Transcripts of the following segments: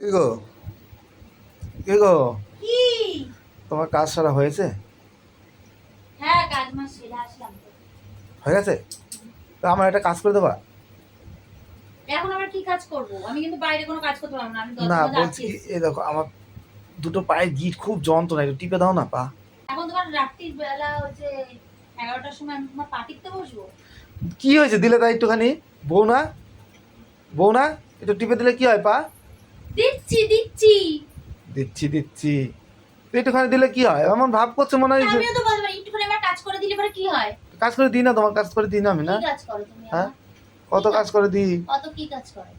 কি গো? কি গো? তোমার কাজ সারা হয়েছে? হ্যাঁ কাজ মাস সেরে আসলাম হয়ে গেছে? তো আমার একটা কাজ করে দেবা। এখন আবার কি কাজ করব? আমি কিন্তু বাইরে কোনো কাজ করতে পারব না আমি না বলছি এই দেখো আমার দুটো পায়ের গিট খুব যন্ত্রণা একটু টিপে দাও না পা। এখন তোমার রাত্রির বেলা হচ্ছে এগারোটার সময় আমি তোমার পা টিপতে বসবো? কি হয়েছে? দিলে তাই একটুখানি? বউ না? বউ না? একটু টিপে দিলে কি হয় পা? দিচ্ছি দিচ্ছি। দিচ্ছি দিচ্ছি। একটুখানি দিলে কি হয়? আমার ভাব করছে মনে হয় আমিও তো বলব একটুখানি আমার কাজ করে দিলে পরে কি হয়? কাজ করে দিই না তোমার কাজ করে দিই না আমি না? কাজ করো তুমি হ্যাঁ? কত কাজ করে দিই? কত কি কাজ করো?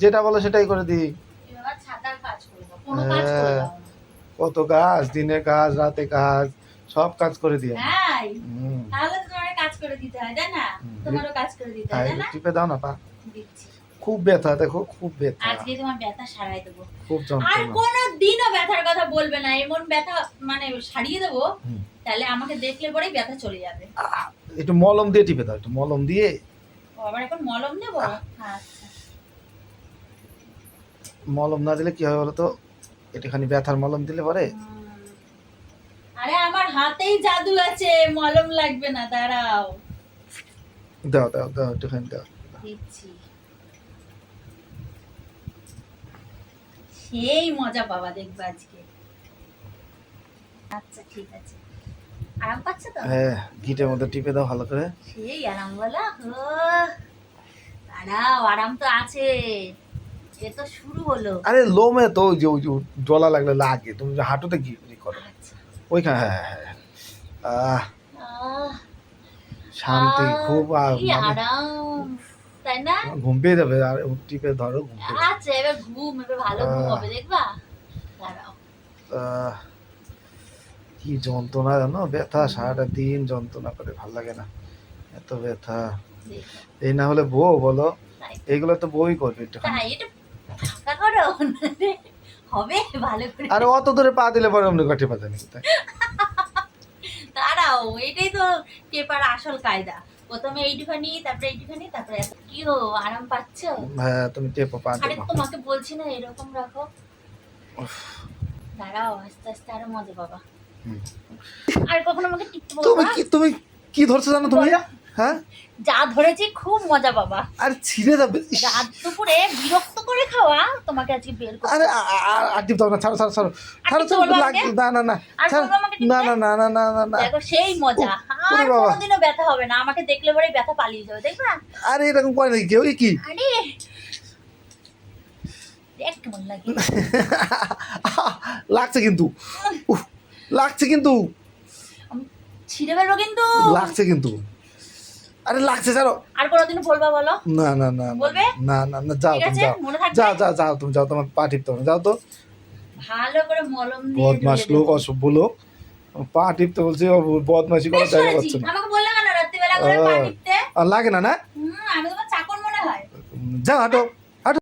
যেটা বলো সেটাই করে দিই। তুমি ছাতার কাজ করব কোনো কাজ করে হ্যাঁ। কত কাজ দিনে কাজ রাতে কাজ সব কাজ করে দিও তাহলে তো তোমার কাজ করে দিতে হয় তাই না? তোমারও কাজ করে দিতে হয় না? টিপে দাও না পা। দিচ্ছি। খুব ব্যথা দেখো খুব ব্যথা। আজকে তোমার ব্যথা সারাই দেবো। খুব আর যন্ত্রণা। কোনো দিনও ব্যথার কথা বলবে না এমন ব্যথা মানে সারিয়ে দেবো তাহলে আমাকে দেখলে পরেই ব্যথা চলে যাবে। একটু মলম দিয়ে টিপে দাও একটু মলম দিয়ে। ও, আবার এখন মলম আহ। আচ্ছা। মলম না দিলে কি হবে বলো তো? একটুখানি ব্যথার মলম দিলে পরে। আরে আমার হাতেই জাদু আছে মলম লাগবে না দাঁড়াও। দাও দাও দাও একটুখানি দাও। দিচ্ছি। সেই মজা পাবা দেখবে আজকে। আচ্ছা ঠিক আছে। আরাম পাচ্ছ তো? হ্যাঁ গিটের মধ্যে টিপে দাও ভালো করে। সেই আরাম বলা দাঁড়াও আরাম তো আছে। এ তো শুরু হলো। আরে লোমে তো ওই যে ওই যে ডলা লাগলে লাগে। তুমি যে হাঁটুতে কি করো। আচ্ছা। ওইখানে হ্যাঁ হ্যাঁ হ্যাঁ। আহ, শান্তি খুব মানে আরাম। না? ঘুম পেয়ে যাবে। আর টিপে ধরো ঘুম আচ্ছা এবার ঘুম এবার ভালো ঘুম হবে দেখবা? দাঁড়াও। কি যন্ত্রণা জানো? ব্যথা সারাটা দিন যন্ত্রণা করে ভালো লাগে না। এত ব্যথা। এই না হলে বউ বলো? এইগুলো তো বই করবে একটু করো হবে ভালো করে। আর অত দূরে পা দিলে পরে অমনি কাঠি পাতা নাকি দাঁড়াও এটাই তো পেপার আসল কায়দা। প্রথমে এইটুখানি তারপরে এইটুখানি তারপরে কি হো আরাম পাচ্ছ? হ্যাঁ তুমি টেপো পা আরে তোমাকে বলছি না এরকম রাখো। দাঁড়াও আস্তে আস্তে আরও মজা হুম। আর কখনো আমাকে টিপতে তুমি বলবা কি তুমি কি ধরছো জানো তুমি। হ্যাঁ? যা ধরেছি খুব মজা পাবা। আর ছিঁড়ে যাবে রাত দুপুরে বিরক্ত করে খাওয়া তোমাকে আজকে বের করতে। আরে আর টিপ দাও না ছাড়ো ছাড়ো ছাড়ো। ছাড়ো? না না না? না না না না না না। সেই মজা। আর কোনোদিনও ব্যথা হবে না আমাকে দেখলে পরে ব্যথা পালিয়ে যাবে দেখবা আরে এরকম করে নাকি? কেউ কি? আরে দেখ কেমন লাগে। লাগছে কিন্তু। লাগছে কিন্তু। ছিঁড়ে ফেলব কিন্তু। লাগছে কিন্তু। আরে লাগছে ছাড়ো। আর কোনোদিনও বলবা বলো? না না না বলবে? না না না যাও তুমি যাও। যাও যাও যাও তুমি যাও তোমার পা টিপতে হবে। যাও তো। ভালো করে মলম দিয়ে বদমাস লোক অসভ্য লোক। পা টিপতে বলছি ও বদমাসি করার জায়গা। পাচ্ছে না। আর লাগে না না? যা আমি তোমার চাকর মনে হয়। যাও হাঁটো।